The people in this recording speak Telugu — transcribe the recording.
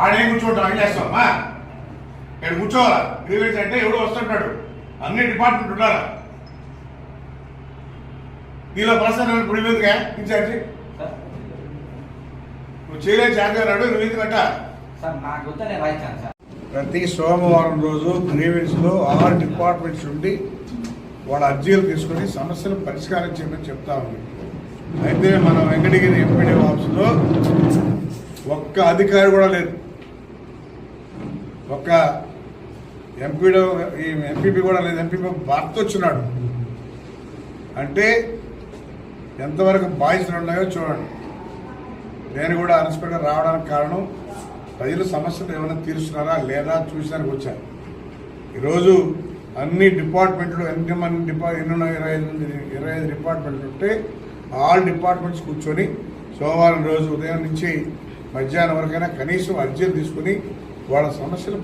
ఆడే కూర్చోవటం ఏం చేస్తామా ఇక్కడ కూర్చోవాలా? గ్రీవెన్స్ అంటే ఎవడు వస్తుంటాడు. అన్ని డిపార్ట్మెంట్ ఉండాలా? నీలో పర్సన్ ఇప్పుడు ఎందుకుగా ఇన్ఛార్జి? నువ్వు చేయలేదు ఛార్జ్ అన్నాడు నువ్వు ఎందుకంట? ప్రతి సోమవారం రోజు గ్రీవెన్స్లో ఆల్ డిపార్ట్మెంట్స్ ఉండి వాళ్ళ అర్జీలు తీసుకొని సమస్యలు పరిష్కారం చేయమని చెప్తా ఉంది అయితే మన వెంకటగిరి ఎంపీడీ ఆఫీసులో ఒక్క అధికారి కూడా లేదు. ఒక్క ఎంపీడో ఈ ఎంపీపీ కూడా లేదు. ఎంపీపీ భర్త వచ్చినాడు. అంటే ఎంతవరకు బాధ్యతలు ఉన్నాయో చూడండి. నేను కూడా అన్ఎక్స్పెక్ట్గా రావడానికి కారణం ప్రజలు సమస్యలు ఏమైనా తీరుస్తున్నారా లేదా చూసినానికి వచ్చాను ఈరోజు అన్ని డిపార్ట్మెంట్లు ఎన్ని మంది డిపా ఎన్ని ఇరవై ఐదు ఇరవై ఐదు డిపార్ట్మెంట్లు ఉంటే ఆల్ డిపార్ట్మెంట్స్ కూర్చొని సోమవారం రోజు ఉదయం నుంచి మధ్యాహ్నం వరకైనా కనీసం అర్జీలు తీసుకుని వాళ్ళ సమస్యలు